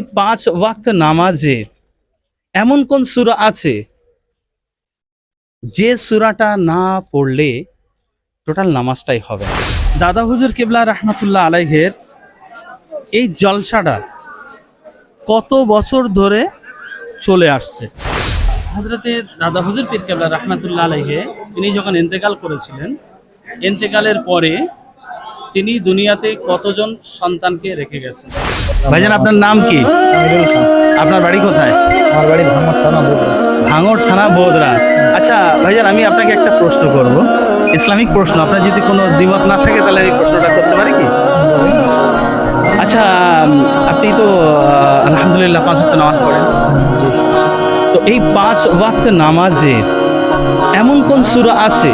পাঁচ ওয়াক্ত নামাজে এমন কোন সূরা আছে যে সূরাটা না পড়লে টোটাল নামাজটাই হবে? দাদা হুজুর কেবলা রহমতুল্লাহ আলাইহের এই জলসাটা কত বছর ধরে চলে আসছে হজরতে দাদা হুজুর পীর কেবলা রহমতুল্লাহ আলাইহে তিনি যখন ইন্তেকাল করেছিলেন, ইন্তেকালের পরে তিনি দুনিয়াতে কতজন সন্তানকে রেখে গেছেন? ভাইজান আপনার নাম কি? আপনার বাড়ি কোথায়? আমার বাড়ি ভাঙর থানা ভাঙড় থানা বোদরা। আচ্ছা ভাইজান আমি আপনাকে একটা প্রশ্ন করব। ইসলামিক প্রশ্ন আপনার যদি কোনো দ্বিমত না থাকে তাহলে আমি প্রশ্নটা করতে পারি কি? আচ্ছা আপনি তো আলহামদুলিল্লাহ পাঁচ ওয়াক্ত নামাজ পড়েন। তো এই পাঁচ ওয়াক্ত নামাজে এমন কোন সূরা আছে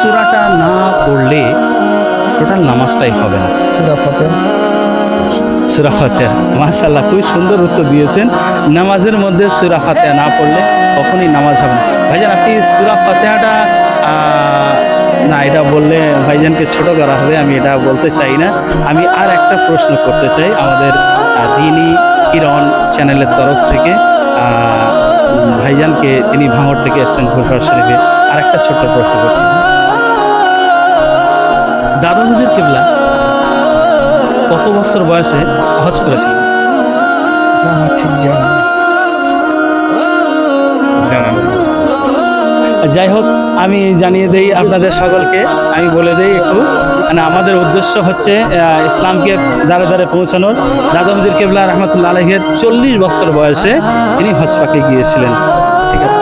সূরাটা না পড়লে টোটাল নামাজটাই হবে না। সুরা ফতেহ সুরা ফাতেহা মাশাল্লাহ খুবই সুন্দর উত্তর দিয়েছেন। নামাজের মধ্যে সুরা ফাতেহা না পড়লে কখনই নামাজ হবে না। ভাইজান আপনি সুরা ফাতেহাটা না এটা বললে ভাইজানকে ছোট করা হবে আমি এটা বলতে চাই না। আমি আর একটা প্রশ্ন করতে চাই আমাদের আহ, দিনী কিরণ চ্যানেলের তরফ থেকে। ভাইজানকে তিনি ভাঙড় থেকে এসছেন ঘোষার শরীফে। আর একটা ছোট্ট প্রশ্ন করছি। দাদা হুজুর কেবলা কত বছর বয়সে হজ করেছেন? যাই হোক, আমি জানিয়ে দেই আপনাদের সকলকে, আমি বলে দেই একটু মানে আমাদের উদ্দেশ্য হচ্ছে ইসলামকে দ্বারে দ্বারে পৌঁছানোর। দাদা হুজুর কেবলা রহমতুল্লাহ আলহের চল্লিশ বছর বয়সে তিনি হজ পাকে গিয়েছিলেন। ঠিক আছে?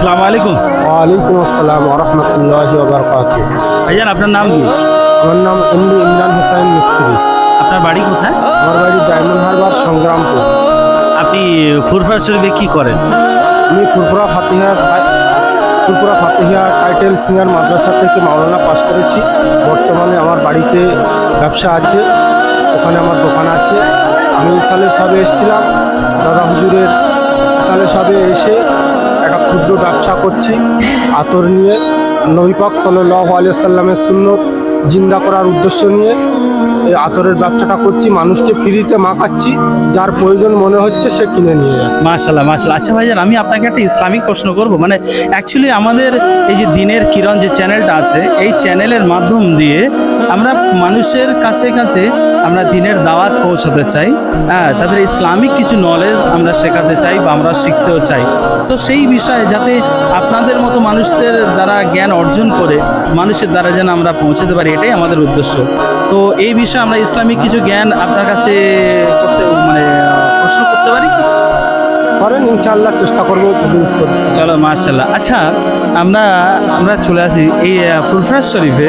আসসালামু আলাইকুম। ওয়ালাইকুম আসসালাম রহমতুল্লাহ বারকাত ভাইজান আপনার নাম কি? আমার নাম এমনি ইমরান হোসেন মিস্ত্রি। আপনার বাড়ি কোথায়? আমার বাড়ি ডায়মন্ড হারবার সংগ্রামপুর। আপনি ফুরফার শরীফে কি করেন? আমি ফুরপুরা ফাতিহা ফুরপুরা ফাতিহা টাইটেল সিনিয়র মাদ্রাসা থেকে মাওলানা পাশ করেছি। বর্তমানে আমার বাড়িতে ব্যবসা আছে ওখানে আমার দোকান আছে। আমি সালে সবে এসেছিলাম। দাদা হুজুরের সালে সবে এসে একটা ক্ষুদ্র ব্যবসা করছি। আতর নিয়ে নবীপাক সাল্লাহ আলিয়া সাল্লামের সুন্নত জিন্দা করার উদ্দেশ্য নিয়ে এই আতরের ব্যবসাটা করছি। মানুষকে ফ্রিতে মাখাচ্ছি যার প্রয়োজন মনে হচ্ছে সে কিনে নিয়ে যায় মাশাল্লাহ মাশাল্লাহ আচ্ছা ভাইজান, আমি আপনাকে একটা ইসলামিক প্রশ্ন করব। মানে অ্যাকচুয়ালি আমাদের এই যে দিনের কিরণ যে চ্যানেলটা আছে, এই চ্যানেলের মাধ্যম দিয়ে আমরা মানুষের কাছে কাছে আমরা দিনের দাওয়াত পৌঁছাতে চাই। হ্যাঁ তাদের ইসলামিক কিছু নলেজ আমরা শেখাতে চাই বা আমরা শিখতেও চাই। সো সেই বিষয়ে যাতে আপনাদের মতো মানুষদের দ্বারা জ্ঞান অর্জন করে মানুষের দ্বারা যেন আমরা পৌঁছাতে পারি এটাই আমাদের উদ্দেশ্য। তো এই বিষয়ে আমরা ইসলামিক কিছু জ্ঞান আপনার কাছে করতে মানে প্রশ্ন করতে পারি? করেন ইনশাআল্লাহ চেষ্টা করব। চলো মার্শাল্লাহ আচ্ছা আমরা আমরা চলে আসি এই ফুলফরাজ শরীফে।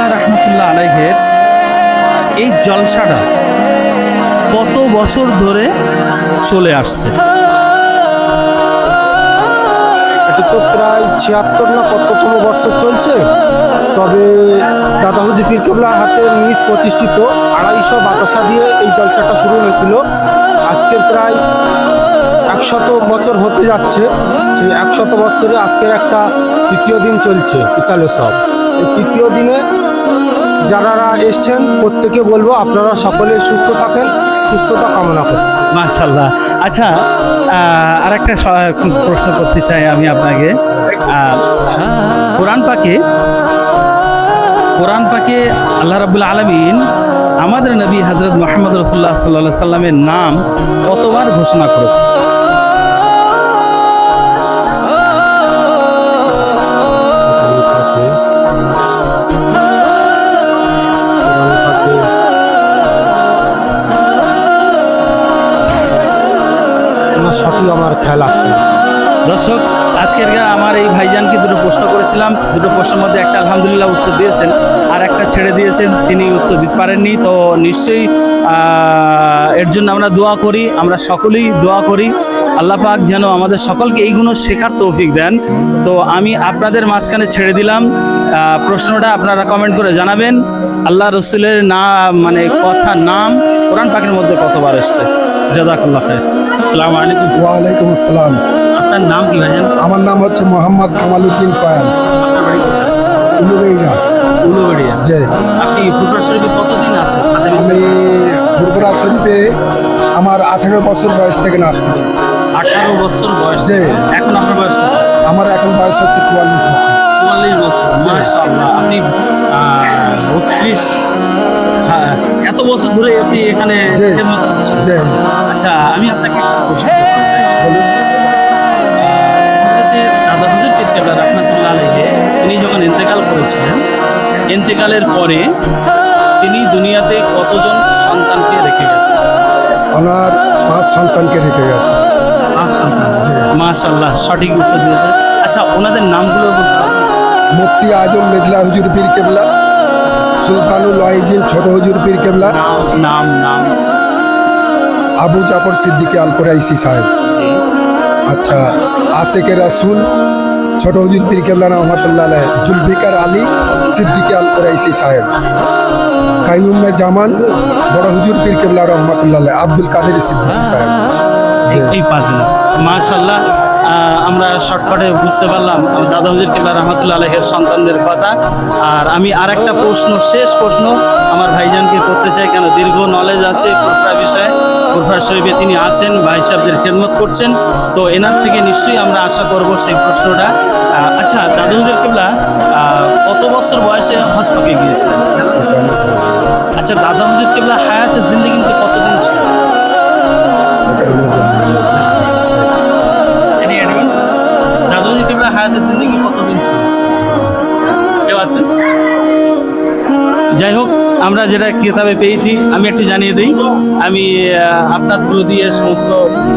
হুজুর রহমতুল্লাহ আলাইহের এই জলসাটা কত বছর ধরে চলে আসছে? এটা তো প্রায় ছিয়াত্তর না কততম বছর চলছে। তবে দাদা হুদি পীর হাতে নিজ প্রতিষ্ঠিত আড়াইশো বাতাসা দিয়ে এই জলসাটা শুরু হয়েছিল। আজকে প্রায় একশত বছর হতে যাচ্ছে। সেই একশত বছরে আজকের একটা তৃতীয় দিন চলছে ইসালে সব তৃতীয় দিনে যারা এসছেন প্রত্যেকে বলব আপনারা সকলে সুস্থ থাকেন, সুস্থতা কামনা করছি। মার্শাল্লাহ আচ্ছা আর একটা প্রশ্ন করতে চাই আমি আপনাকে। কোরআন পাকে কোরআন পাকে আল্লাহ রাবুল আলমিন আমাদের নবী হজরত মোহাম্মদ রসুল্লাহ সাল্লাহ সাল্লামের নাম কতবার ঘোষণা করেছে আমার না। দর্শক, আজকের আমার এই ভাইজানকে দুটো প্রশ্ন করেছিলাম। দুটো প্রশ্নের মধ্যে একটা আলহামদুলিল্লাহ উত্তর দিয়েছেন আর একটা ছেড়ে দিয়েছেন। তিনি উত্তর দিতে পারেননি, তো নিশ্চয়ই এর জন্য আমরা দোয়া করি। আমরা সকলেই দোয়া করি। আল্লাহ পাক যেন আমাদের সকলকে এইগুলো শেখার তৌফিক দেন। তো আমি আপনাদের মাঝখানে ছেড়ে দিলাম। প্রশ্নটা আপনারা কমেন্ট করে জানাবেন। আল্লাহ রসুলের না মানে কথা নাম কোরআন পাকের মধ্যে কতবার এসছে? জাজাকুল্লাহ খায় আসসালামু আলাইকুম। ওয়ালাইকুম আসসালাম। আপনার নাম কি ভাইজান? আমার নাম হচ্ছে মোহাম্মদ কামাল উদ্দিন কয়াল? উলুবেইরা উলুবেড়িয়া। জি। আপনি শরীফে কতদিন আছেন? আমি? ফুরপুরা শরীফে আমার আঠেরো বছর বয়স থেকে নাচতেছি। আঠারো বছর বয়স। এখন আপনার বয়স? আমার এখন বয়স হচ্ছে চুয়াল্লিশ বছর। চুয়াল্লিশ বছর মাশাআল্লাহ। আপনি বত্রিশ এত বছর ধরে আপনি এখানে আচ্ছা আমি আপনাকে। দাদা হুজুর পীর কেবলা রহমাতুল্লাহ আলাইহি তিনি যখন ইন্তেকাল করেছিলেন ইন্তেকালের পরে তিনি দুনিয়াতে কতজন সন্তানকে রেখে গেছেন? ওনার পাঁচ সন্তানকে রেখে গেছে পাঁচ সন্তান মাশাল্লাহ সঠিক উত্তর দিয়েছে আচ্ছা ওনাদের নামগুলো মুফতি আজম মেজলা হুজুর পীর কেবলা সুলতানুল ওয়াইজিন ছোট হুজুর পীর কেবলা নাম নাম। আবু জাফর সিদ্দিকী আল কোরাইশি সাহেব। আচ্ছা আশেকে রাসুল ছোট হুজুর পীর কেবলা রহমতুল্লাহ জুলফিকার আলী সিদ্দিকী আল কোরাইশি সাহেব। কাইউমে জামান বড় হুজুর পীর কেবলা রহমতুল্লাহ আব্দুল কাদের সিদ্দিকী সাহেব। এই পাঁচজন মাশাল্লাহ আহ, আমরা শর্টকাটে বুঝতে পারলাম দাদা হুজুর কেল্লা রহমতুল্লাহ আলহের সন্তানদের কথা। আর আমি আর একটা প্রশ্ন শেষ প্রশ্ন আমার ভাইজানকে করতে চাই কেন দীর্ঘ নলেজ আছে ফুরফা বিষয়ে। ফুরফা শরীফে তিনি আছেন ভাই সাহেবদের খেদমত করছেন। তো এনার থেকে নিশ্চয়ই আমরা আশা করব সেই প্রশ্নটা। আচ্ছা দাদা হুজুর আহ, কত বছর বয়সে হসপাকে গিয়েছিলেন? আচ্ছা দাদা হুজুর কেবলা হায়াতের জিন্দগিতে কতদিন ছিল? আমরা যেটা কিতাবে পেয়েছি, আমি একটি জানিয়ে দিই। আমি আপনার থ্রু দিয়ে সমস্ত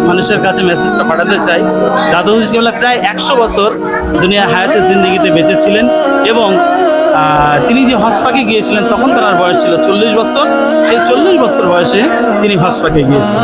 মানুষের কাছে মেসেজটা পাঠাতে চাই। দাদাজি কেবলা প্রায় একশো বছর দুনিয়া হায়াতের জিন্দগিতে বেঁচে ছিলেন এবং তিনি যে হসপাকে গিয়েছিলেন তখন তার বয়স ছিল চল্লিশ বছর। সেই চল্লিশ বছর বয়সে তিনি হসপাকে গিয়েছিলেন।